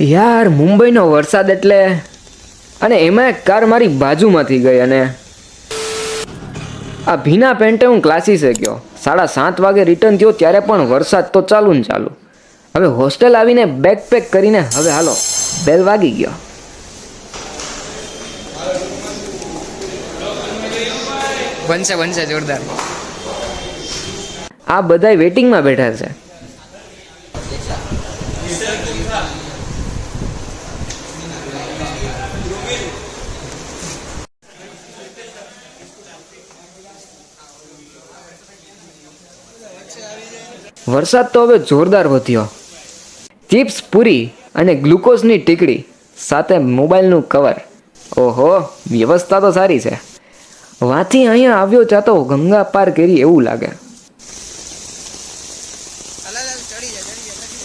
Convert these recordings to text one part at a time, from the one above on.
યાર મુંબઈનો વરસાદ એટલે અને એમાં એક કાર મારી બાજુમાંથી ગઈ અને આ ભીના પેન્ટે હું ક્લાસીસે ગયો. સાડા સાત વાગે રિટર્ન થયો ત્યારે પણ વરસાદ તો ચાલુ ને ચાલુ. હવે હોસ્ટેલ આવીને બેગ પેક કરીને હવે હાલો બેલ વાગી ગયો. બનશે બનશે જોરદાર. આ બધાય વેટિંગમાં બેઠા છે. વરસાદ તો હવે જોરદાર વધ્યો. ચિપ્સ પૂરી અને ગ્લુકોઝની ટીકડી, સાથે મોબાઈલનું કવર. ઓહો, વ્યવસ્થા તો સારી છે. વાથી અહીંયા આવ્યો ચાતો ગંગા પાર કરી એવું લાગે.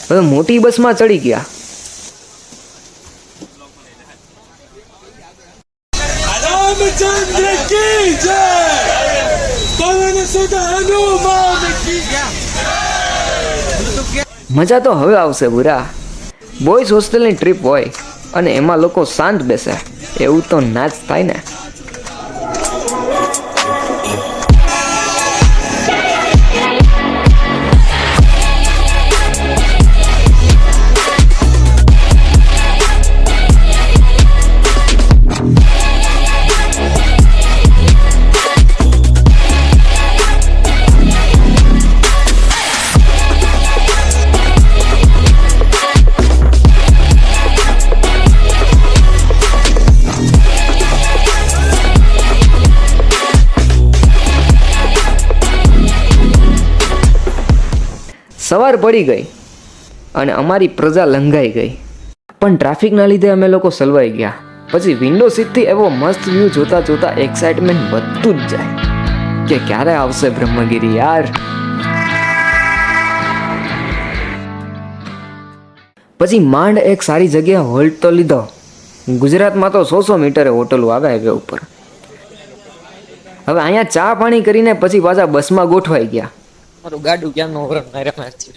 હવે મોટી બસમાં ચડી ગયા. રામચંદ્ર કી જય! પવન સુત હનુમાન કી જય! મજા તો હવે આવશે બુરા. બોયઝ હોસ્ટેલની ટ્રીપ હોય અને એમાં લોકો શાંત બેસે. એવું તો ના જ થાય ને. સવાર પડી ગઈ અને અમારી પ્રજા લંઘાઈ ગઈ. પણ ટ્રાફિકના લીધે અમે લોકો સલવાઈ ગયા. પછી વિન્ડો સીટથી એવો મસ્ત વ્યૂ જોતા જોતા એક્સાઇટમેન્ટ વધતું જ જાય. કે ક્યારે આવશે બ્રહ્મગીરી યાર? પછી માંડ એક સારી જગ્યાએ હોલ્ટ તો લીધો. ગુજરાતમાં તો સો સો મીટરે હોટલો આવે હાઈવે ઉપર. હવે અહીંયા ચા પાણી કરીને પછી પાછા બસમાં ગોઠવાઈ ગયા. મારું ગાડું ક્યાંનો વરણ મારે મારથી.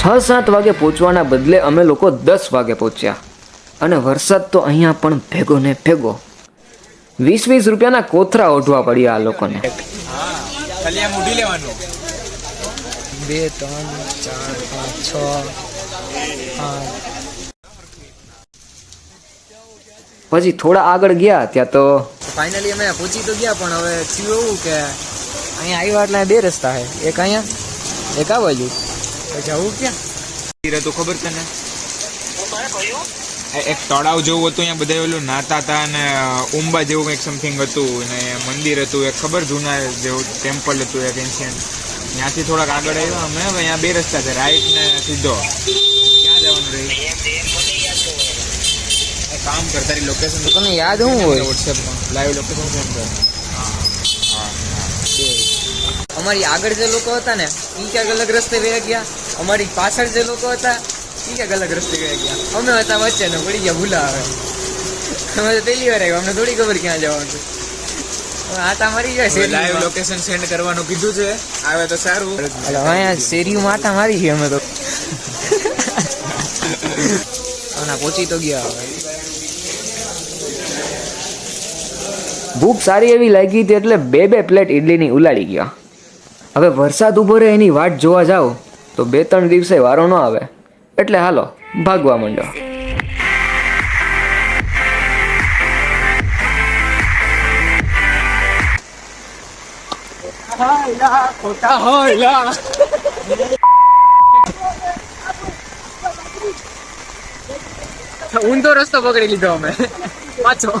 છ સાત વાગે પહોંચવાના બદલે અમે લોકો દસ વાગે પહોંચ્યા. અને વરસાદ તો અહીંયા પણ ભેગો ને ભેગો. વીસ વીસ રૂપિયાના કોથરા ઓઢવા પડ્યા આ લોકોને. ખાલી મૂડી લેવાનું? બે ત્રણ ચાર પાંચ છ આઠ પછી થોડા આગળ ગયા ત્યાં તો ફાઇનલી અમે પહોંચી તો ગયા પણ હવે થયું એવું કે અહીંયા આવ્યા એટલે બે રસ્તા છે એક અહીંયા એક આ બાજુ તો જવું ક્યાં? હતું ખબર તને? એ- એક તળાવ જેવું હતું અહીંયા બધા ઓલું નાતા હતા અને ઉંબા જેવું કંઈક સમથિંગ હતું ને મંદિર હતું એક ખબર જૂના જેવું ટેમ્પલ હતું એક એન્શિયન્ટ ત્યાંથી થોડાક આગળ આવ્યા અમે હવે અહીંયા બે રસ્તા છે રાઈટ ને સીધો. ક્યાં જવાનું રહી એક કામ કર તારી લોકેશન તો તને યાદ હું હોય? વોટ્સએપમાં લાઈવ લોકેશન સેન્ડ કર અમારી આગળ જે લોકો હતા ને એ ક્યાંક અલગ રસ્તે વહે ગયા. અમારી પાછળ જે લોકો હતા એ ક્યાંક અલગ રસ્તે વહે ગયા. અમે હતા વચ્ચે ને પડી ગયા ભૂલા આવે અમે તો પહેલી વાર આવ્યા અમને થોડી ખબર ક્યાં જવાનું છે. આતા મારી ગયા લાઈવ લોકેશન સેન્ડ કરવાનું કીધું છે. આવે તો સારું. એટલે અહીંયા શેરીમાં માતા મારી છે અમે તો. અને પહોંચી તો ગયા હવે ભૂખ સારી એવી લાગી હતી એટલે બે બે પ્લેટ ઇડલીની ઉલાડી ગયા. હવે વરસાદ ઊભો રહે એની વાટ જોવા જાઓ, તો બે ત્રણ દિવસે વારો ન આવે. એટલે હાલો, ભાગવા માંડો. ઊંધો રસ્તો પકડી લીધો અમે. પાછો.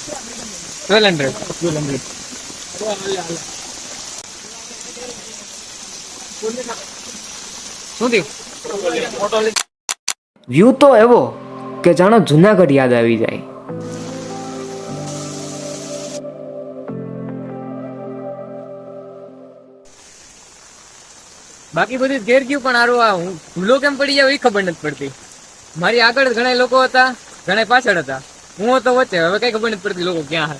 ટ્વેલ્વ હંડ્રેડ શું થયું? વ્યૂ તો એવો કે જાણો જુનાગઢ યાદ આવી જાય. બાકી બધું ઘેર ગયું પણ આરું આ હું ભૂલો કેમ પડી જાવ એ ખબર નથી પડતી. મારી આગળ ઘણા લોકો હતા ઘણા પાછળ હતા. હું હતો વચ્ચે હવે કઈ ખબર નથી પડતી લોકો ક્યાં હે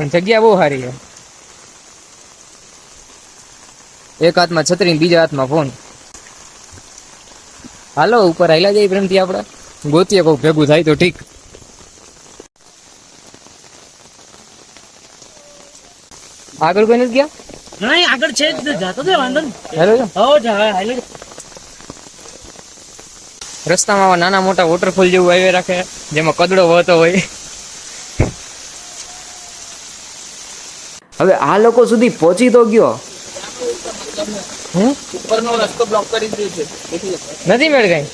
પણ જગ્યા બહુ સારી છે. એક હાથમાં છત્રી બીજા હાથમાં ફોન. હાલો ઉપર હાલ્યા જાય પ્રેમથી આપણે. ગોતીએ કોક ભેગું થાય તો ઠીક. આગળ કોઈ નથી ગયા? નહીં આગળ છે જાતો દે વાંધો હેલો હો જા રસ્તામાં નાના મોટા વોટરફોલ જેવું આવી રાખે જેમાં કદડો વહતો હોય. હવે આ લોકો સુધી પહોંચી તો ગયો. ઉપરનો રસ્તો બ્લોક કરી દીધો છે. નથી મેળગાઈ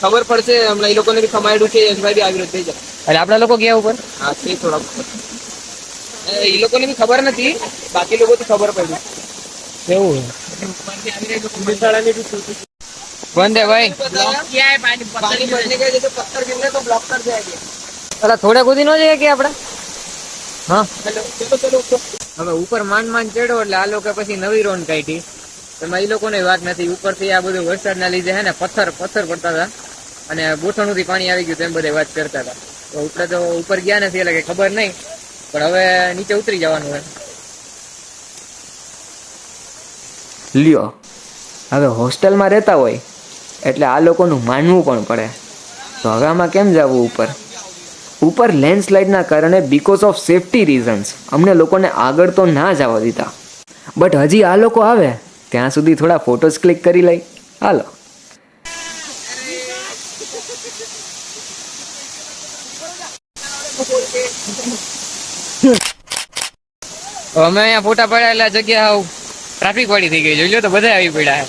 ખબર પડશે હમણાં એ લોકોને બી ખમાયડું છે યશભાઈ બી આવી રહ્યો થઈ જાય. એટલે આપણા લોકો ગયા ઉપર? હા છે થોડા એ લોકોને બી ખબર નથી બાકી લોકો તો ખબર પડી. એવું બંધે ભાઈ. અરે થોડા સુધી નો જઈએ કે આપણે હા? હવે ઉપર માંડ માંડ ચડો એટલે આ લોકો પછી નવી રોન કાઢી. એમાં એ લોકોની વાત નથી. ઉપરથી આ બધું વરસાદના લીધે હે ને પથ્થર પથ્થર પડતા હતા. અને બોઠણોથી પાણી આવી ગયું તેમ બધે વાત કરતા હતા. તો ઉપર તો ઉપર ગયા નથી એટલે ખબર નહીં. પણ હવે નીચે ઉતરી જવાનું હોય. લ્યો. હવે હોસ્ટેલમાં રહેતા હોય એટલે આ લોકોનું માનવું પણ પડે. તો હવામાં કેમ જવું ઉપર? ઉપર લેન્ડસ્લાઇડના કારણે બીકોઝ ઓફ સેફટી રીઝન્સ અમને લોકોને આગળ તો ના જવા દીધા. બટ હજી આ લોકો આવે, ત્યાં સુધી થોડા ફોટોઝ ક્લિક કરી લઈ. હાલો. અમે અહીંયા ફોટા પડાયેલા જગ્યા આવું ટ્રાફિક વાળી થઈ ગઈ જોઈ લો તો બધા આવી પડ્યા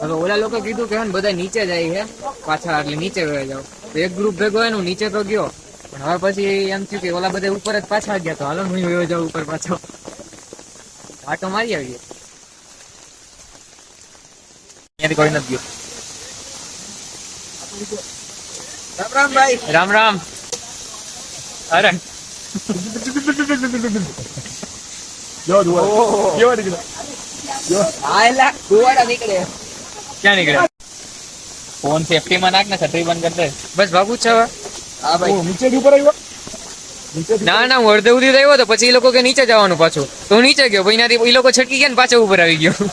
હવે ઓલા લોકો કીધું કે બધા નીચે જાય છે. પાછા એટલે નીચે વહી તો એક ગ્રુપ ભેગો હોય નીચે તો ગયો. પણ હવે પછી એમ થયું કે ઓલા બધા ઉપર જ પાછા ગયા તો હાલો હું વયો જાઉં ઉપર પાછો. આટો મારી આવીએ. અહીંયાથી કોઈ નથી ગયો. રામ રામ ભાઈ. રામ રામ. અરે. જો જો. જો આયલા કુવાડા ક્યાં નીકળ્યા? ફોન સેફટીમાં નાખ ને છત્રી બંધ કરી દે. બસ ભાગવું છે હવે. હા ભાઈ. નીચે ઉપર આવ્યો? ના ના હું અડધે ઉધી રહ્યો તો પછી એ લોકો કે નીચે જવાનું પાછું. તો નીચે ગયો ભાઈ નાથી એ લોકો છટકી ગયા ને પાછો ઉપર આવી ગયો.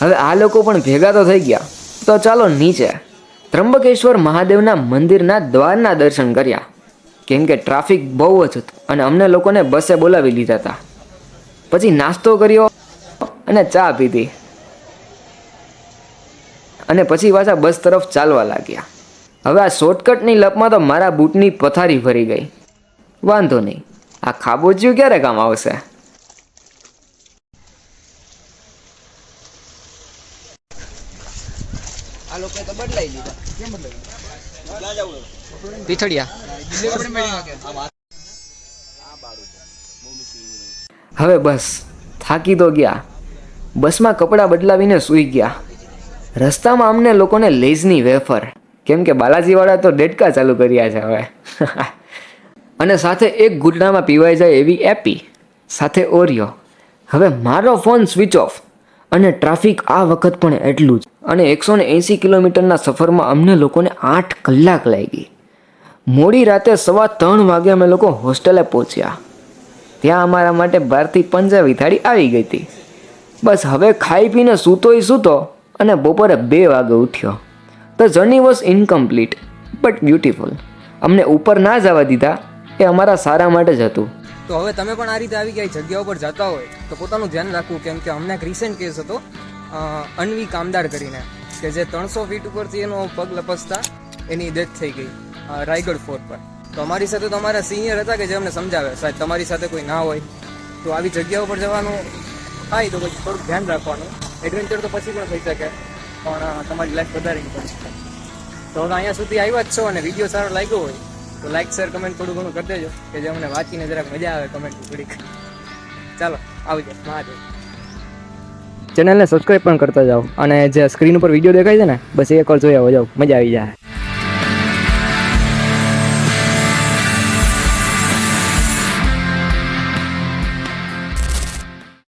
હવે આ લોકો પણ ભેગા તો થઈ ગયા. તો ચાલો નીચે. ત્રંબકેશ્વર મહાદેવના મંદિરના દ્વારના દર્શન કર્યા. કેમ કે ટ્રાફિક બહુ જ હતું અને અમને લોકોને બસે બોલાવી લીધા હતા. પછી નાસ્તો કર્યો અને ચા પીધી. અને પછી પાછા બસ તરફ ચાલવા લાગ્યા. હવે આ શોર્ટકટની લપમાં તો મારા બૂટની પથારી ભરી ગઈ. વાંધો નહીં. આ ખાબોચિયું ક્યારે કામ આવશે? આ લોકો તો બદલાઈ લીધા. પીઠડિયા. હવે બસ, થાકી તો ગયા. બસમાં કપડાં બદલાવીને સૂઈ ગયા. રસ્તામાં અમને લોકોને લેઝની વેફર. કેમ કે બાલાજીવાળા તો ડેટકા ચાલુ કર્યા છે હવે. અને સાથે એક ગુડડામાં પીવાઈ જાય એવી એપી, સાથે ઓરિયો. હવે મારો ફોન સ્વિચ ઓફ. અને ટ્રાફિક આ વખત પણ એટલું જ. અને એકસો ને એંસી કિલોમીટરના સફરમાં અમને લોકોને આઠ કલાક લાગી. મોડી રાતે સવા ત્રણ વાગે અમે લોકો હોસ્ટેલે પહોંચ્યા. ત્યાં અમારા માટે બહારથી પંજાબી થાળી આવી ગઈ હતી. બસ હવે ખાઈ પીને સૂતોય સૂતો અને બપોરે બે વાગે ઉઠ્યો. The journey was incomplete but beautiful અમને ઉપર ના જવા દીધા, એ અમારા સારા માટે જ હતું. તો હવે તમે પણ આ રીતે આવી ગયા, જગ્યા ઉપર જતા હોય, તો પોતાનું ધ્યાન રાખવું, કેમ કે અમને એક રિસેન્ટ કેસ હતો અનવી કામદાર કરીને, કે જે ત્રણસો ફીટ ઉપરથી એનો પગ લપસતા એની ડેથ થઈ ગઈ રાયગઢ ફોર્ટ પર. તો અમારી સાથે તો અમારા સિનિયર હતા કે જે અમને સમજાવે. સાહેબ, તમારી સાથે કોઈ ના હોય તો આવી જગ્યા ઉપર જવાનું થાય તો પછી થોડુંક ધ્યાન રાખવાનું. એડવેન્ચર તો પછી પણ થઈ શકે, પણ તમારી લાઈફ વધારી પડશે તો હવે અહીંયા સુધી આવ્યા જ છો અને વીડિયો સારો લાગ્યો હોય, તો લાઈક શેર કમેન્ટ થોડું ઘણું કરી દેજો, કે જે અમને વાંચીને જરાક મજા આવે કમેન્ટ થોડીક. ચાલો આવજો મહાદેવ. ચેનલને સબસ્ક્રાઈબ પણ કરતા જાઓ અને જે સ્ક્રીન ઉપર વીડિયો દેખાય છે ને, બસ એક વાર જોયા જાઓ, મજા આવી જાય.